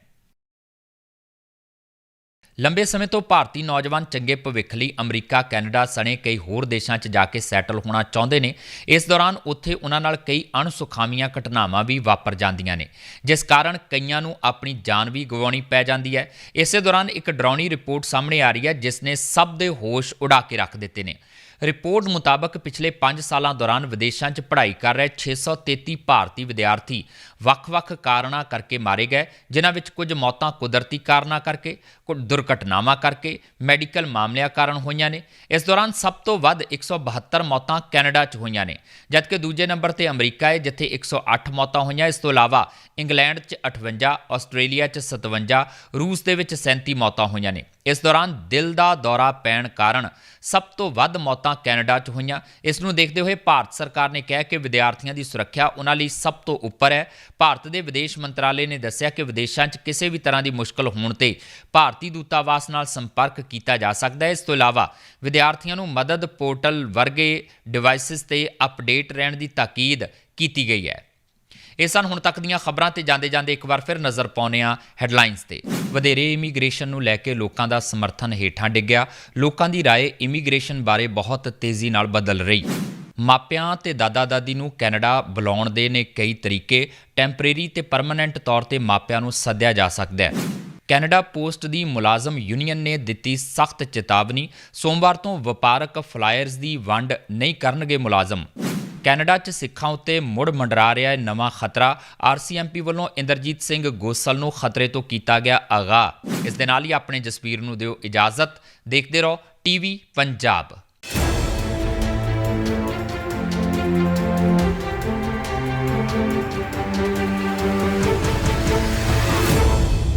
ਲੰਬੇ ਸਮੇਂ ਤੋਂ ਭਾਰਤੀ ਨੌਜਵਾਨ ਚੰਗੇ ਭਵਿੱਖ ਲਈ ਅਮਰੀਕਾ, ਕੈਨੇਡਾ ਸਣੇ ਕਈ ਹੋਰ ਦੇਸ਼ਾਂ 'ਚ ਜਾ ਕੇ ਸੈਟਲ ਹੋਣਾ ਚਾਹੁੰਦੇ ਨੇ। ਇਸ ਦੌਰਾਨ ਉੱਥੇ ਉਹਨਾਂ ਨਾਲ ਕਈ ਅਣਸੁਖਾਵੀਆਂ ਘਟਨਾਵਾਂ ਵੀ ਵਾਪਰ ਜਾਂਦੀਆਂ ਨੇ, ਜਿਸ ਕਾਰਨ ਕਈਆਂ ਨੂੰ ਆਪਣੀ ਜਾਨ ਵੀ ਗਵਾਉਣੀ ਪੈ ਜਾਂਦੀ ਹੈ। ਇਸੇ ਦੌਰਾਨ ਇੱਕ ਡਰਾਉਣੀ ਰਿਪੋਰਟ ਸਾਹਮਣੇ ਆ ਰਹੀ ਹੈ, ਜਿਸ ਨੇ ਸਭ ਦੇ ਹੋਸ਼ ਉਡਾ ਕੇ ਰੱਖ ਦਿੱਤੇ ਨੇ। ਰਿਪੋਰਟ ਮੁਤਾਬਕ ਪਿਛਲੇ 5 ਸਾਲਾਂ ਦੌਰਾਨ ਵਿਦੇਸ਼ਾਂ 'ਚ ਪੜ੍ਹਾਈ ਕਰ ਰਹੇ 633 ਭਾਰਤੀ ਵਿਦਿਆਰਥੀ ਵੱਖ-ਵੱਖ ਕਾਰਨਾਂ ਕਰਕੇ ਮਾਰੇ ਗਏ, ਜਿਨ੍ਹਾਂ ਵਿੱਚ ਕੁਝ ਮੌਤਾਂ ਕੁਦਰਤੀ ਕਾਰਨਾਂ ਕਰਕੇ, ਕੁਝ ਦੁਰਘਟਨਾਵਾਂ ਕਰਕੇ ਮੈਡੀਕਲ ਮਾਮਲਿਆਂ ਕਾਰਨ ਹੋਈਆਂ ਨੇ। ਇਸ ਦੌਰਾਨ ਸਭ ਤੋਂ ਵੱਧ 172 ਮੌਤਾਂ ਕੈਨੇਡਾ 'ਚ ਹੋਈਆਂ ਨੇ, ਜਦਕਿ ਦੂਜੇ ਨੰਬਰ ਤੇ ਅਮਰੀਕਾ ਹੈ ਜਿੱਥੇ 108 ਮੌਤਾਂ ਹੋਈਆਂ। ਇਸ ਤੋਂ ਇਲਾਵਾ ਇੰਗਲੈਂਡ 'ਚ 58 ਆਸਟ੍ਰੇਲੀਆ 'ਚ 57 ਰੂਸ ਦੇ ਵਿੱਚ 37 ਮੌਤਾਂ ਹੋਈਆਂ ਨੇ। ਇਸ ਦੌਰਾਨ ਦਿਲ ਦਾ ਦੌਰਾ ਪੈਣ ਕਾਰਨ ਸਭ ਤੋਂ ਵੱਧ ਮੌਤਾਂ ਕੈਨੇਡਾ 'ਚ ਹੋਈਆਂ। ਇਸ ਨੂੰ ਦੇਖਦੇ ਹੋਏ ਭਾਰਤ ਸਰਕਾਰ ਨੇ ਕਿਹਾ ਕਿ ਵਿਦਿਆਰਥੀਆਂ ਦੀ ਸੁਰੱਖਿਆ ਉਹਨਾਂ ਲਈ ਸਭ ਤੋਂ ਉੱਪਰ ਹੈ। ਭਾਰਤ ਦੇ ਵਿਦੇਸ਼ ਮੰਤਰਾਲੇ ਨੇ ਦੱਸਿਆ ਕਿ ਵਿਦੇਸ਼ਾਂ 'ਚ ਕਿਸੇ ਵੀ ਤਰ੍ਹਾਂ ਦੀ ਮੁਸ਼ਕਲ ਹੋਣ ਤੇ ਭਾਰਤੀ ਦੂਤਾਵਾਸ ਨਾਲ ਸੰਪਰਕ ਕੀਤਾ ਜਾ ਸਕਦਾ ਹੈ। ਇਸ ਤੋਂ ਇਲਾਵਾ ਵਿਦਿਆਰਥੀਆਂ ਨੂੰ ਮਦਦ ਪੋਰਟਲ ਵਰਗੇ ਡਿਵਾਈਸਿਸ ਤੇ ਅਪਡੇਟ ਰਹਿਣ ਦੀ ਤਾਕੀਦ ਕੀਤੀ ਗਈ ਹੈ। ਇਹ ਸਨ ਹੁਣ ਤੱਕ ਦੀਆਂ ਖਬਰਾਂ ਤੇ ਜਾਂਦੇ ਜਾਂਦੇ ਇੱਕ ਵਾਰ ਫਿਰ ਨਜ਼ਰ ਪਾਉਨੇ ਆ ਹੈਡਲਾਈਨਸ ਤੇ। ਵਧੇਰੇ ਇਮੀਗ੍ਰੇਸ਼ਨ ਨੂੰ ਲੈ ਕੇ ਲੋਕਾਂ ਦਾ ਸਮਰਥਨ ਹੇਠਾਂ ਡਿੱਗਿਆ। ਲੋਕਾਂ ਦੀ ਰਾਏ ਇਮੀਗ੍ਰੇਸ਼ਨ ਬਾਰੇ ਬਹੁਤ ਤੇਜ਼ੀ ਨਾਲ ਬਦਲ ਰਹੀ। ਮਾਪਿਆਂ ਤੇ ਦਾਦਾ ਦਾਦੀ ਨੂੰ ਕੈਨੇਡਾ ਬੁਲਾਉਣ ਦੇ ਨੇ ਕਈ ਤਰੀਕੇ। ਟੈਂਪਰੇਰੀ ਤੇ ਪਰਮਨੈਂਟ ਤੌਰ ਤੇ ਮਾਪਿਆਂ ਨੂੰ ਸੱਦਿਆ ਜਾ ਸਕਦਾ ਹੈ। ਕੈਨੇਡਾ ਪੋਸਟ ਦੀ ਮੁਲਾਜ਼ਮ ਯੂਨੀਅਨ ਨੇ ਦਿੱਤੀ ਸਖਤ ਚੇਤਾਵਨੀ। ਸੋਮਵਾਰ ਤੋਂ ਵਪਾਰਕ ਫਲਾਇਰਸ ਦੀ ਵੰਡ ਨਹੀਂ ਕਰਨਗੇ ਮੁਲਾਜ਼ਮ। ਕੈਨੇਡਾ 'ਚ ਸਿੱਖਾਂ ਉੱਤੇ ਮੁੜ ਮੰਡਰਾ ਰਿਹਾ ਹੈ ਨਵਾਂ ਖਤਰਾ। ਆਰਸੀਐਮਪੀ ਵੱਲੋਂ ਇੰਦਰਜੀਤ ਸਿੰਘ ਗੋਸਲ ਨੂੰ ਖਤਰੇ ਤੋਂ ਕੀਤਾ ਗਿਆ ਆਗਾ ਇਸ ਦੇ ਨਾਲ ਹੀ ਆਪਣੇ ਜਸਵੀਰ ਨੂੰ ਦਿਓ ਇਜਾਜ਼ਤ। ਦੇਖਦੇ ਰਹੋ ਟੀਵੀ ਪੰਜਾਬ।